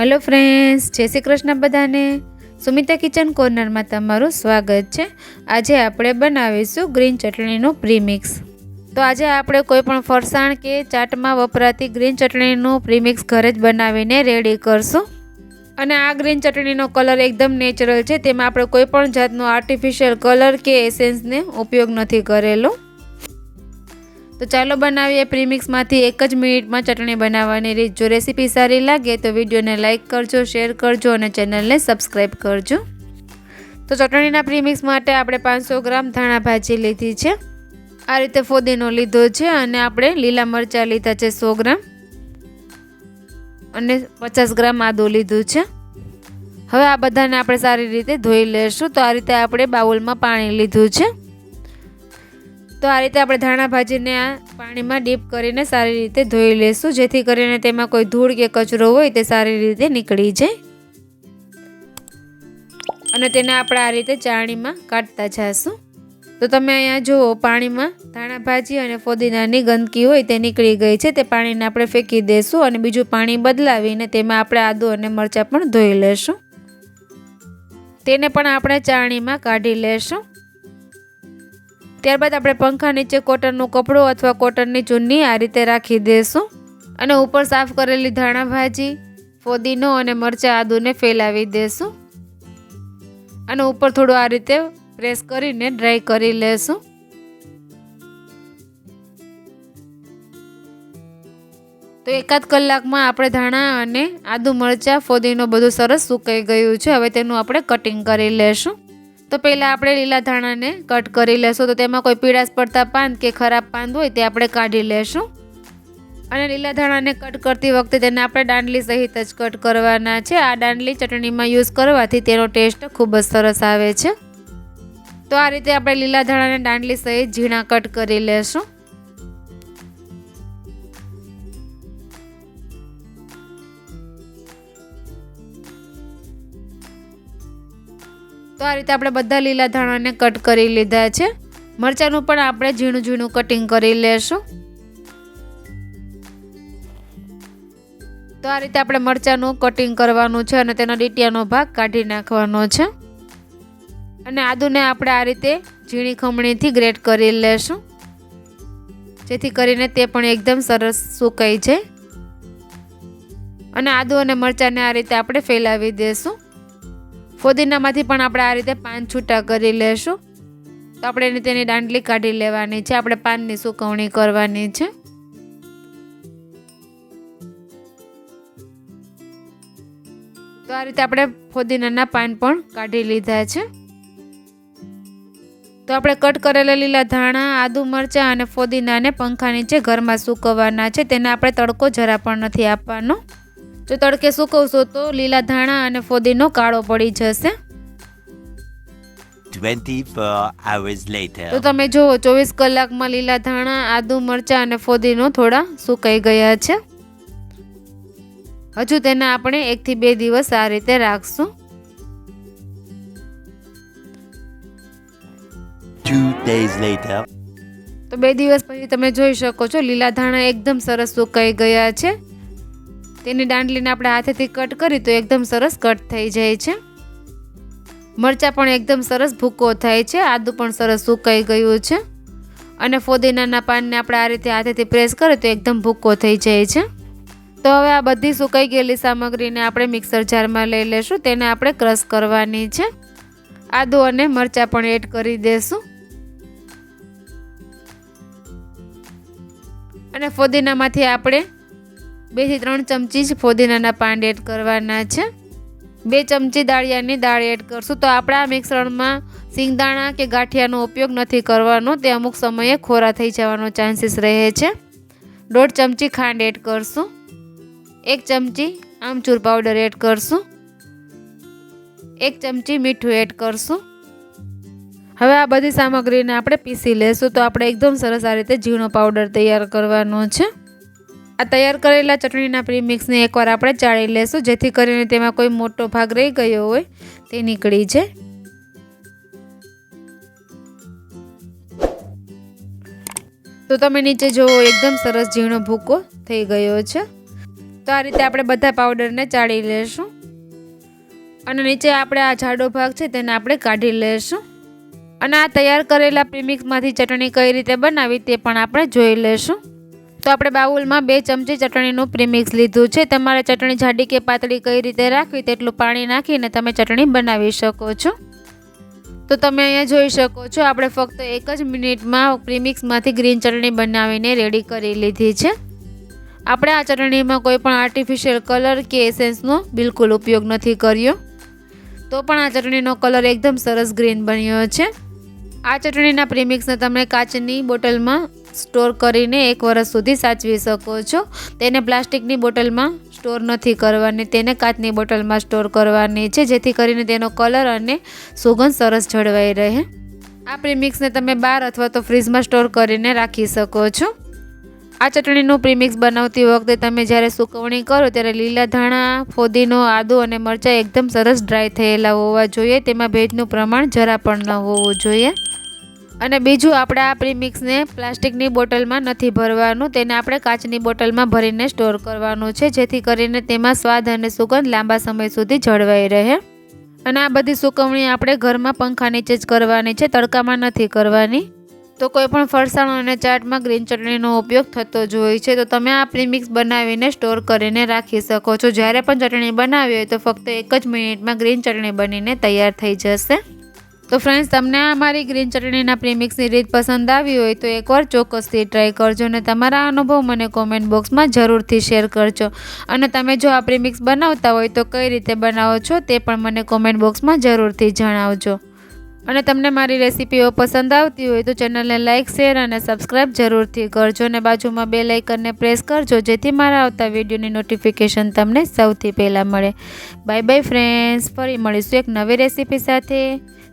Hello friends જય શ્રી કૃષ્ણ બધાને. Sumita kitchen કોર્નરમાં તમારું સ્વાગત છે. આજે આપણે બનાવીશું ગ્રીન ચટણીનું પ્રીમિક્સ. તો આજે આપણે કોઈ પણ ફરસાણ કે ચાટમાં વપરાતી ગ્રીન ચટણીનું પ્રીમિક્સ ઘરે જ બનાવીને રેડી કરશું. અને આ ગ્રીન ચટણીનો કલર એકદમ નેચરલ છે. તેમાં આપણે કોઈ પણ જાતનો આર્ટિફિશિયલ કલર કે એસેન્સને ઉપયોગ નથી કરેલો. તો ચાલો બનાવીએ પ્રીમિક્સમાંથી એક જ મિનિટમાં ચટણી બનાવવાની રીત જો રેસીપી સારી લાગે તો વિડીયોને લાઇક કરજો, શેર કરજો અને ચેનલને સબસ્ક્રાઈબ કરજો. તો ચટણીના પ્રીમિક્સ માટે આપણે પાંચસો ગ્રામ ધાણા ભાજી લીધી છે. આ રીતે ફોદીનો લીધો છે અને આપણે લીલા મરચાં લીધા છે સો ગ્રામ. અને પચાસ ગ્રામ આદું લીધું છે. હવે આ બધાને આપણે સારી રીતે ધોઈ લેશું. તો આ રીતે આપણે બાઉલમાં પાણી લીધું છે. તો આ રીતે આપણે ધાણા ભાજીને આ પાણીમાં ડીપ કરીને સારી રીતે ધોઈ લેશું. જેથી કરીને તેમાં કોઈ ધૂળ કે કચરો હોય તે સારી રીતે નીકળી જાય. અને તેને આપણે આ રીતે ચાણીમાં કાઢતા જઈશું તો તમે અહીંયા જુઓ, પાણીમાં ધાણા ભાજી અને ફોદીનાની ગંદકી હોય તે નીકળી ગઈ છે. તે પાણીને આપણે ફેંકી દઈશું અને બીજું પાણી બદલાવીને તેમાં આપણે આદુ અને મરચાં પણ ધોઈ લેશું. તેને પણ આપણે ચાણીમાં કાઢી લેશું. ત્યારબાદ આપણે પંખા નીચે કોટનનું કપડું અથવા કોટનની ચુન્ની આ રીતે રાખી દઈશું અને ઉપર સાફ કરેલી ધાણા ભાજી, ફોદીનો અને મરચાં આદુને ફેલાવી દઈશું અને ઉપર થોડું આ રીતે પ્રેસ કરીને ડ્રાય કરી લેશું. તો એકાદ કલાકમાં આપણે ધાણા અને આદુ, મરચાં, ફોદીનો બધું સરસ સુકાઈ ગયું છે. હવે તેનું આપણે કટિંગ કરી લેશું. તો પહેલાં આપણે લીલા ધાણાને કટ કરી લેશું. તો તેમાં કોઈ પીળાશ પડતા પાન કે ખરાબ પાન હોય તે આપણે કાઢી લેશું. અને લીલા ધાણાને કટ કરતી વખતે તેને આપણે દાંડલી સહિત જ કટ કરવાના છે. આ દાંડલી ચટણીમાં યુઝ કરવાથી તેનો ટેસ્ટ ખૂબ જ સરસ આવે છે. તો આ રીતે આપણે લીલા ધાણાને દાંડલી સહિત ઝીણા કટ કરી લેશું. તો આ રીતે આપણે બધા લીલા ધાણાને કટ કરી લીધા છે. મરચાંનું પણ આપણે ઝીણું ઝીણું કટિંગ કરી લેશું. તો આ રીતે આપણે મરચાંનું કટિંગ કરવાનું છે અને તેનો ડીટિયાનો ભાગ કાઢી નાખવાનો છે. અને આદુને આપણે આ રીતે ઝીણી ખમણીથી ગ્રેટ કરી લેશું. જેથી કરીને તે પણ એકદમ સરસ સુકાઈ જાય. અને આદુ અને મરચાંને આ રીતે આપણે ફેલાવી દઈશું ફોદીનામાંથી પણ આપણે આ રીતે પાન છૂટા કરી લેશું. તો આપણે એને તેની દાંડલી કાઢી લેવાની છે. આપણે પાનની સુકવણી કરવાની છે. તો આ રીતે આપણે ફોદીનાના પાન પણ કાઢી લીધા છે. તો આપણે કટ કરેલા લીલા ધાણા, આદુ મરચાં અને ફોદીનાને પંખા નીચે ઘરમાં સૂકવવાના છે. તેને આપણે તડકો જરા પણ નથી આપવાનો. જો તડકે સૂકવશો તો લીલા ધાણા અને ફોદીનો કાળો પડી જશે 24 hours later. તો તમે જુઓ ચોવીસ કલાકમાં લીલા ધાણા આદુ મરચાં અને ફોદીનો થોડા સુકાઈ ગયા છે હજુ તેને આપણે એકથી બે દિવસ આ રીતે રાખશું Two days later. તો બે દિવસ પછી તમે જોઈ શકો છો લીલા ધાણા એકદમ સરસ સુકાઈ ગયા છે તેની દાંડલીને આપણે હાથેથી કટ કરી તો એકદમ સરસ કટ થઈ જાય છે. મરચાં પણ એકદમ સરસ ભૂકો થાય છે. આદું પણ સરસ સુકાઈ ગયું છે. અને ફોદીનાના પાનને આપણે આ રીતે હાથેથી પ્રેસ કરીએ તો એકદમ ભૂકો થઈ જાય છે. તો હવે આ બધી સુકાઈ ગયેલી સામગ્રીને આપણે મિક્સર જારમાં લઈ લેશું. તેને આપણે ક્રશ કરવાની છે. આદુ અને મરચાં પણ એડ કરી દેશું. અને ફોદીનામાંથી આપણે બેથી ત્રણ ચમચી જ ફોદીનાના પાન એડ કરવાના છે. બે ચમચી દાળિયાની દાળ એડ કરશું. તો આપણા મિશ્રણમાં સિંગદાણા કે ગાંઠિયાનો ઉપયોગ નથી કરવાનો. તે અમુક સમયે ખોરા થઈ જવાનો ચાન્સીસ રહે છે. દોઢ ચમચી ખાંડ એડ કરશું. એક ચમચી આમચૂર પાવડર એડ કરશું. એક ચમચી મીઠું એડ કરશું. હવે આ બધી સામગ્રીને આપણે પીસી લેશું. તો આપણે એકદમ સરસ આ રીતે ઝીણો પાવડર તૈયાર કરવાનો છે. આ તૈયાર કરેલા ચટણીના પ્રીમિક્સને એકવાર આપણે ચાળી લેશું, જેથી કરીને તેમાં કોઈ મોટો ભાગ રહી ગયો હોય તે નીકળી જાય. તો તમે નીચે જુઓ, એકદમ સરસ ઝીણો ભૂકો થઈ ગયો છે. તો આ રીતે આપણે બધા પાવડરને ચાળી લેશું. અને નીચે આપણે આ જાડો ભાગ છે તેને આપણે કાઢી લેશું. અને આ તૈયાર કરેલા પ્રીમિક્સમાંથી ચટણી કઈ રીતે બનાવી તે પણ આપણે જોઈ લેશું. તો આપણે બાઉલમાં બે ચમચી ચટણીનું પ્રીમિક્સ લીધું છે. તમારે ચટણી જાડી કે પાતળી કઈ રીતે રાખવી તેટલું પાણી નાખીને તમે ચટણી બનાવી શકો છો. તો તમે અહીંયા જોઈ શકો છો, આપણે ફક્ત એક જ મિનિટમાં પ્રીમિક્સમાંથી ગ્રીન ચટણી બનાવીને રેડી કરી લીધી છે. આપણે આ ચટણીમાં કોઈ પણ આર્ટિફિશિયલ કલર કે એસેન્સનો બિલકુલ ઉપયોગ નથી કર્યો. તો પણ આ ચટણીનો કલર એકદમ સરસ ગ્રીન બન્યો છે. આ ચટણીના પ્રીમિક્સને તમે કાચની બોટલમાં સ્ટોર કરીને એક વર્ષ સુધી સાચવી શકો છો. તેને પ્લાસ્ટિકની બોટલમાં સ્ટોર નથી કરવાની, તેને કાચની બોટલમાં સ્ટોર કરવાની છે, જેથી કરીને તેનો કલર અને સુગંધ સરસ જળવાઈ રહે. આ પ્રીમિક્સને તમે બાર અથવા તો ફ્રીજમાં સ્ટોર કરીને રાખી શકો છો. આ ચટણીનું પ્રીમિક્સ બનાવતી વખતે તમે જ્યારે સુકવણી કરો ત્યારે લીલા ધાણા, ફોદીનો, આદુ અને મરચાં એકદમ સરસ ડ્રાય થયેલા હોવા જોઈએ. તેમાં ભેજનું પ્રમાણ જરા પણ ન હોવું જોઈએ. અને બીજું આપણે આ પ્રીમિક્સને પ્લાસ્ટિકની બોટલમાં નથી ભરવાનું, તેને આપણે કાચની બોટલમાં ભરીને સ્ટોર કરવાનું છે, જેથી કરીને તેમાં સ્વાદ અને સુગંધ લાંબા સમય સુધી જળવાઈ રહે. અને આ બધી સુકવણી આપણે ઘરમાં પંખા નીચે જ કરવાની છે, તડકામાં નથી કરવાની. તો કોઈ પણ ફરસાણ અને ચાટમાં ગ્રીન ચટણીનો ઉપયોગ થતો જ હોય છે, તો તમે આ પ્રીમિક્સ બનાવીને સ્ટોર કરીને રાખી શકો છો. જ્યારે પણ ચટણી બનાવી હોય તો ફક્ત એક જ મિનિટમાં ગ્રીન ચટણી બનીને તૈયાર થઈ જશે. તો ફ્રેન્ડ્સ તમને આ મારી ગ્રીન ચટણીના પ્રીમિક્સની રીત પસંદ આવી હોય તો એકવાર ચોક્કસથી ટ્રાય કરજો અને તમારા અનુભવ મને કોમેન્ટ બોક્સમાં જરૂરથી શેર કરજો. અને તમે જો આ પ્રીમિક્સ બનાવતા હોય તો કઈ રીતે બનાવો છો તે પણ મને કોમેન્ટ બોક્સમાં જરૂરથી જણાવજો. અને તમને મારી રેસીપીઓ પસંદ આવતી હોય તો ચેનલને લાઇક શેર અને સબસ્ક્રાઈબ જરૂરથી કરજો અને બાજુમાં બે લાઇકનને પ્રેસ કરજો, જેથી મારા આવતા વિડીયોની નોટિફિકેશન તમને સૌથી પહેલાં મળે. બાય બાય ફ્રેન્ડ્સ ફરી મળીશું એક નવી રેસીપી સાથે.